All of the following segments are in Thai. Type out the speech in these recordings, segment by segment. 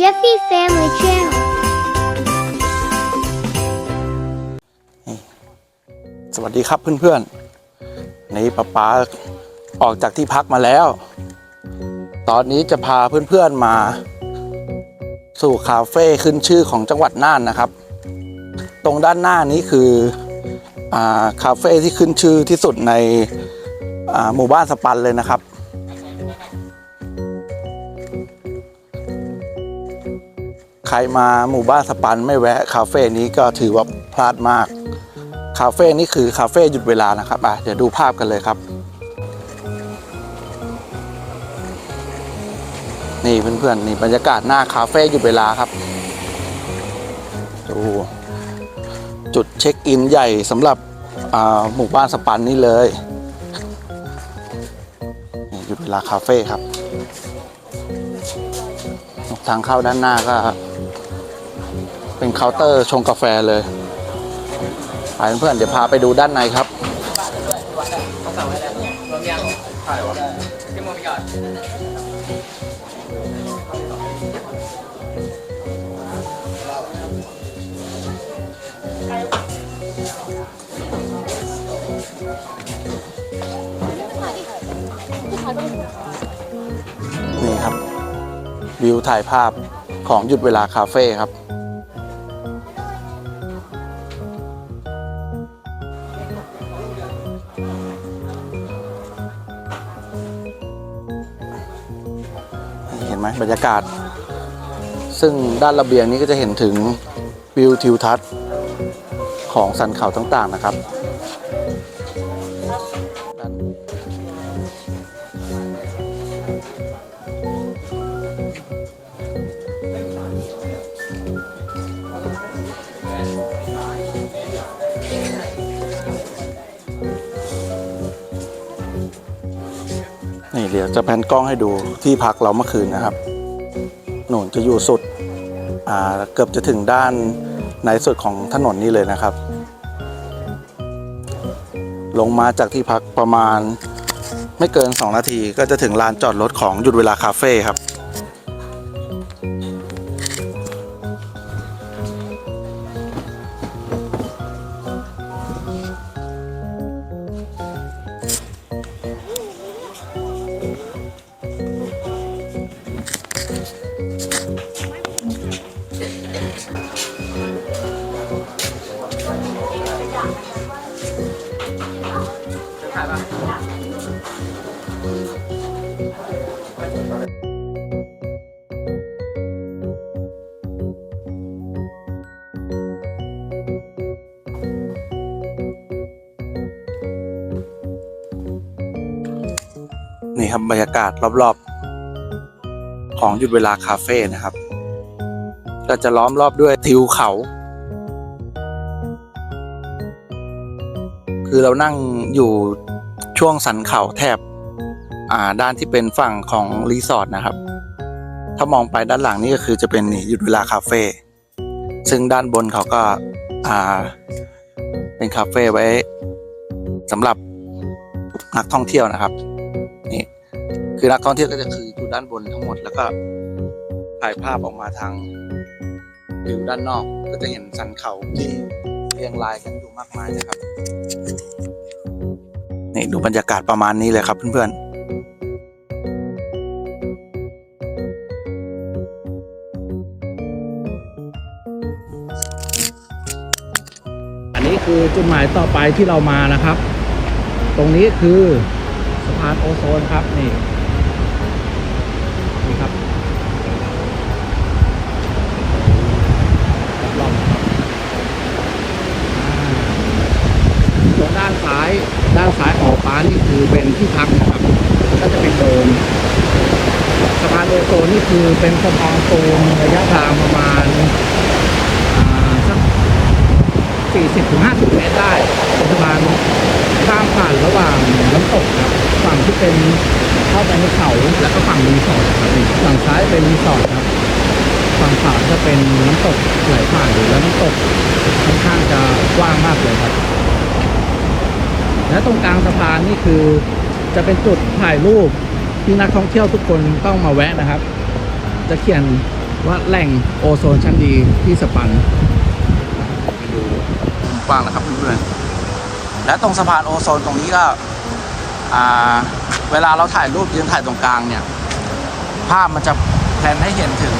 Jeffy Family Channel สวัสดีครับเพื่อนๆ นี่ป๊าป๊าออกจากที่พักมาแล้ว ตอนนี้จะพาเพื่อนๆมา สู่คาเฟ่ขึ้นชื่อของจังหวัดน่านนะครับ ตรงด้านหน้านี้คืออาคาเฟ่ที่ขึ้นชื่อที่สุดในหมู่บ้านสปันเลยนะครับ ใครมาหมู่บ้านสปันไม่แวะคาเฟ่นี้ก็ถือว่าพลาดมาก คาเฟ่นี่คือคาเฟ่หยุดเวลานะครับอะเดี๋ยวดูภาพกันเลยครับ นี่เพื่อนๆนี่บรรยากาศหน้าคาเฟ่หยุดเวลาครับดูจุดเช็คอินใหญ่สำหรับหมู่บ้านสปันนี่เลยหยุดเวลาคาเฟ่ครับ ทางเข้าด้านหน้าก็ เป็นเคาน์เตอร์ชงกาแฟเลยไปเพื่อนเดี๋ยวพาไปดูด้านในครับนี่ครับ วิวถ่ายภาพของหยุดเวลาคาเฟ่ครับ ไหมบรรยากาศ ซึ่งด้านระเบียงนี้ก็จะเห็นถึงวิวทิวทัศน์ของสันเขาต่างๆนะครับ ยวจะแพนกล้องให้ดูที่พักเราเมื่อคืนนะครับหนุนจะอยู่สุดเกือบจะถึงด้านในสุดของถนนนี้เลยนะครับ ลงมาจากที่พักประมาณไม่เกิน 2 นาทีก็จะถึงลานจอดรถของหยุดเวลาคาเฟ่ครับ นี่ครับบรรยากาศรอบๆ ของหยุดเวลาคาเฟ่นะครับ ก็จะล้อมรอบด้วยทิวเขา คือเรานั่งอยู่ช่วงสันเขาแถบอ่าด้านที่เป็นฝั่งของรีสอร์ทนะครับ ถ้ามองไปด้านหลังนี่ก็คือจะเป็นนี่หยุดเวลาคาเฟ่ซึ่งด้านบนเขาก็อ่าเป็นคาเฟ่ไว้สำหรับนักท่องเที่ยวนะครับ คือนักท่องเที่ยวก็จะคืออยู่ด้านบนทั้งหมดแล้วก็ถ่ายภาพออกมาทางวิวด้านนอก ก็จะเห็นสันเขาที่เรียงรายกันอยู่มากมายนะครับนี่ดูบรรยากาศประมาณนี้เลยครับเพื่อนๆอันนี้คือจุดหมายต่อไปที่เรามานะครับ ตรงนี้คือสะพานโอโซนครับนี่ครับรอบๆครับอ่าตรงด้านซ้ายด้านซ้ายออก ฟ้านี่คือเป็นที่พักนะครับ ก็จะเป็นโดมสะพานโอโซนนี่คือเป็นสะพานปูนระยะทางประมาณอ่าสัก40ถึง50 เมตรได้เป็นสะพานข้ามผ่านระหว่างน้ำตกครับฝั่งที่เป็นเข้าไปในเขาแล้วก็ฝั่งรีสอร์ทครับฝั่งซ้ายเป็นรีสอร์ทครับฝั่งขวาจะเป็นน้ำตกไหลผ่านอยู่แล้วน้ำตกค่อนข้างจะกว้างมากเลยครับ และตรงกลางสะพานนี่คือจะเป็นจุดถ่ายรูปที่นักท่องเที่ยวทุกคนต้องมาแวะนะครับ จะเขียนว่าแหล่งโอโซนชั้นดีที่สปันไปดูกว้างนะครับเพื่อนๆและตรงสะพานโอโซนตรงนี้ก็เวลาเราถ่ายรูปยืนถ่ายตรงกลางเนี่ย ภาพมันจะแพนให้เห็นถึง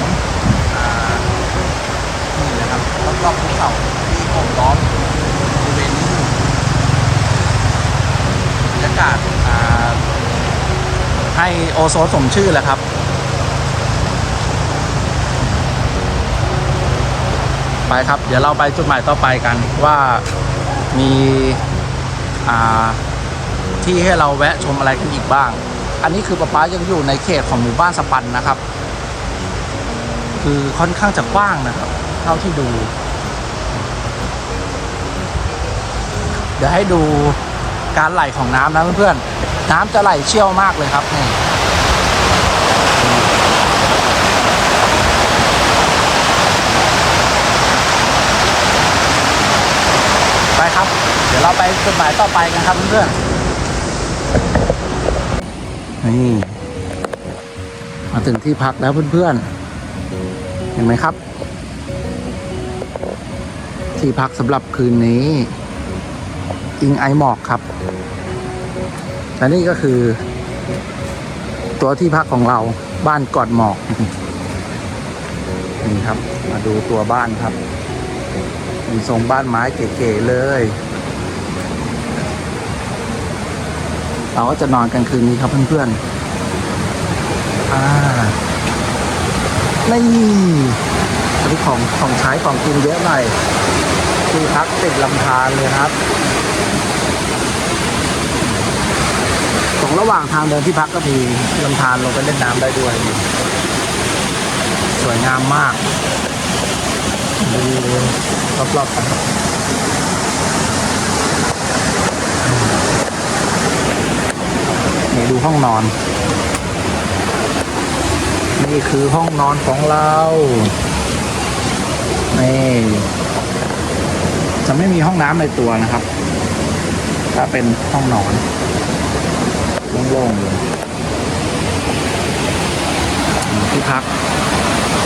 นี่เลยครับรอบๆภูเขาที่โอบล้อมบริเวณนี้อยู่บรรยา กาศให้โอโซนสมชื่อแหละครับ ไปครับ เดี๋ยวเราไปจุดหมายต่อไปกันว่ามีที่ให้เราแวะชมอะไรกันอีกบ้าง อันนี้คือป๊าป๊ายังอยู่ในเขตของหมู่บ้านสปันนะครับ คือค่อนข้างจะกว้างนะครับ เท่าที่ดู เดี๋ยวให้ดู การไหลของน้ำนะเพื่อนๆ น้ำจะไหลเชี่ยวมากเลยครับนี่ไปครับ เดี๋ยวเราไปจุดหมายต่อไปกันครับเพื่อนๆ นี่ มาถึงที่พักแล้วเพื่อนๆ เห็นไหมครับ ที่พักสำหรับคืนนี้ อิงไอหมอกครับและนี่ก็คือ ตัวที่พักของเราบ้านกอดหมอกนี่ครับ มาดูตัวบ้านครับ มีทรงบ้านไม้เก๋ๆเลย เราก็จะนอนกันคืนนี้ครับเพื่อนๆอ่านี่ของของใช้ของกินเยอะหน่อยที่พักติดลำธารเลยครับ ระหว่างทางเดินที่พักก็มีลำธารลงไปเล่นน้ำได้ด้วย สวยงามมากดูรอบๆกันนี่ดูห้องนอน นี่คือห้องนอนของเรานี่จะไม่มีห้องน้ำในตัวนะครับ ถ้าเป็นห้องนอน โล่งๆเลยที่พัก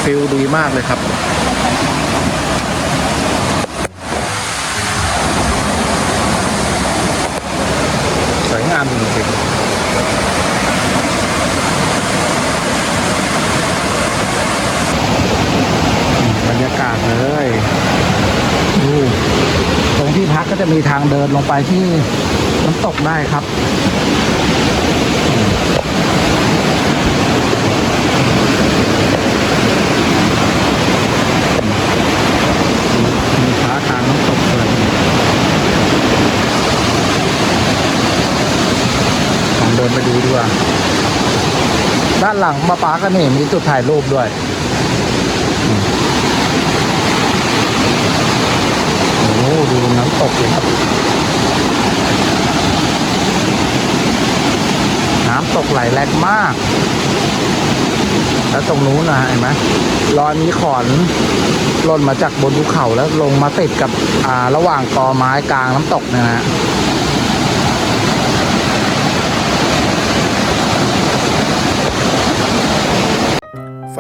ฟิลดีมากเลยครับ สวยงามจริงๆบรรยากาศเลยตรงที่พักก็จะมีทางเดินลงไปที่น้ำตกได้ครับ มีฟ้าทางน้ำตกเลยลองเดินไปดูดีกว่า ด้าน หลังมาป้าก็นี่มีจุดถ่ายรูปด้วย โอ้ดูน้ำตกเลยครับ น้ำตกไหลแรงมาก แล้วตรงนู้นนะเห็นไหมรอยมีขอนล่นมาจากบนภูเขาแล้วลงมาติดกับอ่าระหว่างกอไม้กลางน้ำตกนะฮะ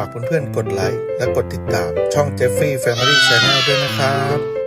ากเพื่อนๆกดไลค์และกดติดตามช่อง Jeffrey Family Channel ด้วยนะครับ